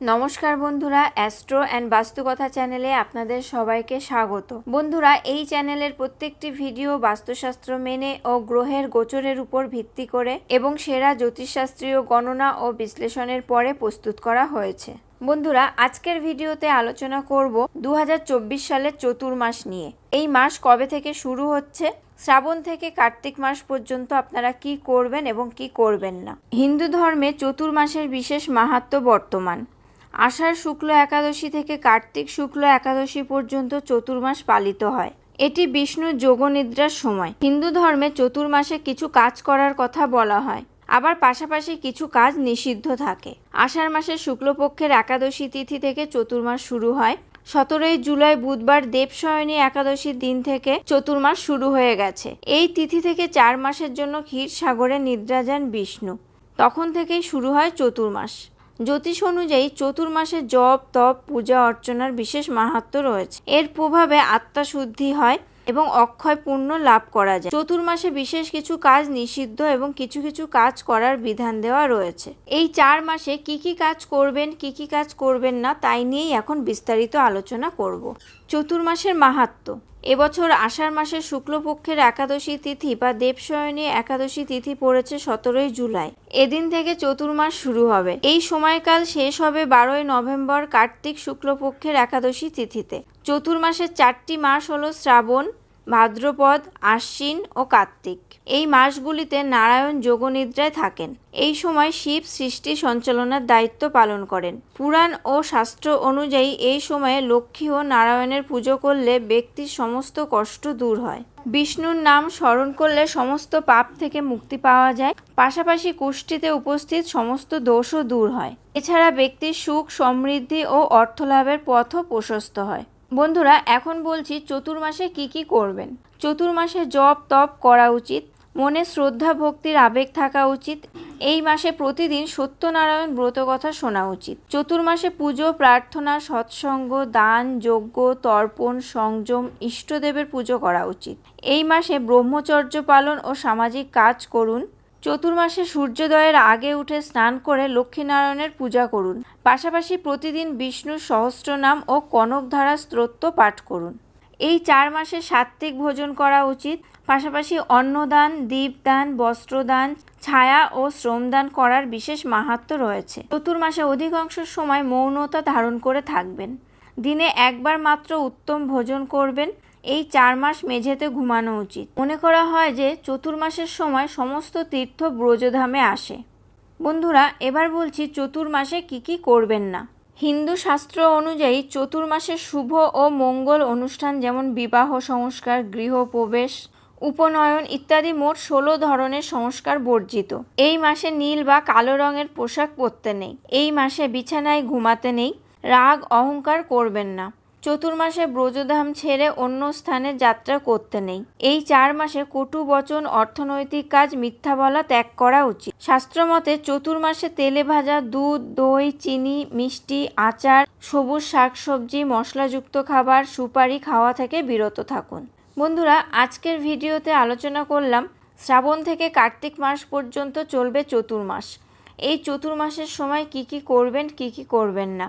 নমস্কার বন্ধুরা, astro and বাস্তুকথা চ্যানেলে আপনাদের সবাইকে স্বাগত। বন্ধুরা, এই চ্যানেলের প্রত্যেকটি ভিডিও বাস্তুশাস্ত্র মেনে ও গ্রহের গোচরের উপর ভিত্তি করে এবং সেরা জ্যোতিষশাস্ত্রীয় গণনা ও বিশ্লেষণের পরে প্রস্তুত করা হয়েছে। বন্ধুরা, আজকের ভিডিওতে আলোচনা করব দু হাজার চব্বিশ সালের চতুর্মাস নিয়ে। এই মাস কবে থেকে শুরু হচ্ছে? শ্রাবণ থেকে কার্তিক মাস পর্যন্ত আপনারা কি করবেন এবং কি করবেন না? হিন্দু ধর্মে চতুর্মাসের বিশেষ মাহাত্ম বর্তমান। আষাঢ় শুক্ল একাদশী থেকে কার্তিক শুক্ল একাদশী পর্যন্ত চতুর্মাস পালিত হয়। এটি বিষ্ণুর যোগনিদ্রার সময়। হিন্দু ধর্মে চতুর্মাসে কিছু কাজ করার কথা বলা হয়। আবার পাশাপাশি কিছু কাজ নিষিদ্ধ থাকে। আষাঢ় মাসের শুক্লপক্ষের একাদশী তিথি থেকে চতুর্মাস শুরু হয়। সতেরোই জুলাই বুধবার দেবশয়নী একাদশীর দিন থেকে চতুর্মাস শুরু হয়ে গেছে। এই তিথি থেকে চার মাসের জন্য ক্ষীর সাগরে নিদ্রা যান বিষ্ণু। তখন থেকেই শুরু হয় চতুর্মাস। জ্যোতিষ অনুযায়ী চতুর্মাসে জপ, তপ, পূজা, অর্চনার বিশেষ মাহাত্ম রয়েছে। এর প্রভাবে আত্মা শুদ্ধি হয় এবং অক্ষয় পুণ্য লাভ করা যায়। চতুর্মাসে বিশেষ কিছু কাজ নিষিদ্ধ এবং কিছু কিছু কাজ করার বিধান দেওয়া রয়েছে। এই চার মাসে কি কি কাজ করবেন, কি কি কাজ করবেন না, তাই নিয়েই এখন বিস্তারিত আলোচনা করব। চতুর্মাসের মাহাত্ম। এবছর আষাঢ় মাসের শুক্লপক্ষের একাদশী তিথি বা দেবশয়নী একাদশী তিথি পড়েছে সতেরোই জুলাই। এদিন থেকে চতুর্মাস শুরু হবে। এই সময়কাল শেষ হবে বারোই নভেম্বর কার্তিক শুক্লপক্ষের একাদশী তিথিতে। চতুর্মাসের চারটি মাস হলো শ্রাবণ ভাদ্রপদ, আশ্বিন ও কার্তিক। এই মাসগুলিতে নারায়ণ যোগনিদ্রায় থাকেন। এই সময় শিব সৃষ্টি সঞ্চালনার দায়িত্ব পালন করেন। পুরাণ ও শাস্ত্র অনুযায়ী এই সময়ে লক্ষ্মী ও নারায়ণের পুজো করলে ব্যক্তির সমস্ত কষ্ট দূর হয়। বিষ্ণুর নাম স্মরণ করলে সমস্ত পাপ থেকে মুক্তি পাওয়া যায়। পাশাপাশি কুষ্টিতে উপস্থিত সমস্ত দোষও দূর হয়। এছাড়া ব্যক্তির সুখ, সমৃদ্ধি ও অর্থলাভের পথও প্রশস্ত হয়। বন্ধুরা, এখন বলছি চতুর্মাসে কি কি করবেন? চতুর্মাসে জপ তপ করা উচিত, মনে শ্রদ্ধা ভক্তির আবেগ থাকা উচিত, এই মাসে প্রতিদিন সত্যনারায়ণ ব্রত কথা শোনা উচিত। চতুর্মাসে পুজো, প্রার্থনা, সৎসঙ্গ, দান, যজ্ঞ, তর্পণ, সংযম, ইষ্টদেবের পুজো করা উচিত। এই মাসে ব্রহ্মচর্য পালন ও সামাজিক কাজ করুন চতুর্মাসে সূর্যোদয়ের আগে উঠে স্নান করে লক্ষ্মীনারায়ণের পূজা করুন। পাশাপাশি প্রতিদিন বিষ্ণুর সহস্রনাম ও কনকধারা স্তোত্র পাঠ করুন। এই চার মাসে সাত্ত্বিক ভোজন করা উচিত। পাশাপাশি অন্নদান, দীপদান, বস্ত্রদান, ছায়া ও শ্রমদান করার বিশেষ মাহাত্ম রয়েছে। চতুর্মাসে অধিকাংশ সময় মৌনতা ধারণ করে থাকবেন। দিনে একবার মাত্র উত্তম ভোজন করবেন। এই চার মাস মেঝেতে ঘুমানো উচিত। মনে করা হয় যে চতুর্মাসের সময় সমস্ত তীর্থ ব্রজধামে আসে। বন্ধুরা, এবার বলছি চতুর্মাসে কি কি করবেন না। হিন্দু শাস্ত্র অনুযায়ী চতুর্মাসের শুভ ও মঙ্গল অনুষ্ঠান যেমন বিবাহ সংস্কার গৃহপ্রবেশ উপনয়ন ইত্যাদি মোট ষোলো ধরনের সংস্কার বর্জিত। এই মাসে নীল বা কালো রঙের পোশাক পরতে নেই। এই মাসে বিছানায় ঘুমাতে নেই। রাগ, অহংকার করবেন না। চতুর্মাসে ব্রজধাম ছেড়ে অন্য স্থানে যাত্রা করতে নেই। এই চার মাসে কটু বচন, অর্থনৈতিক কাজ, মিথ্যা বলা ত্যাগ করা উচিত। শাস্ত্রমতে চতুর্মাসে তেলে ভাজা দুধ, দই, চিনি, মিষ্টি, আচার, সবুজ শাকসবজি, মশলাযুক্ত খাবার, সুপারি খাওয়া থেকে বিরত থাকুন। বন্ধুরা, আজকের ভিডিওতে আলোচনা করলাম, শ্রাবণ থেকে কার্তিক মাস পর্যন্ত চলবে চতুর্মাস। এই চতুর্মাসের সময় কি কি করবেন, কি কি করবেন না?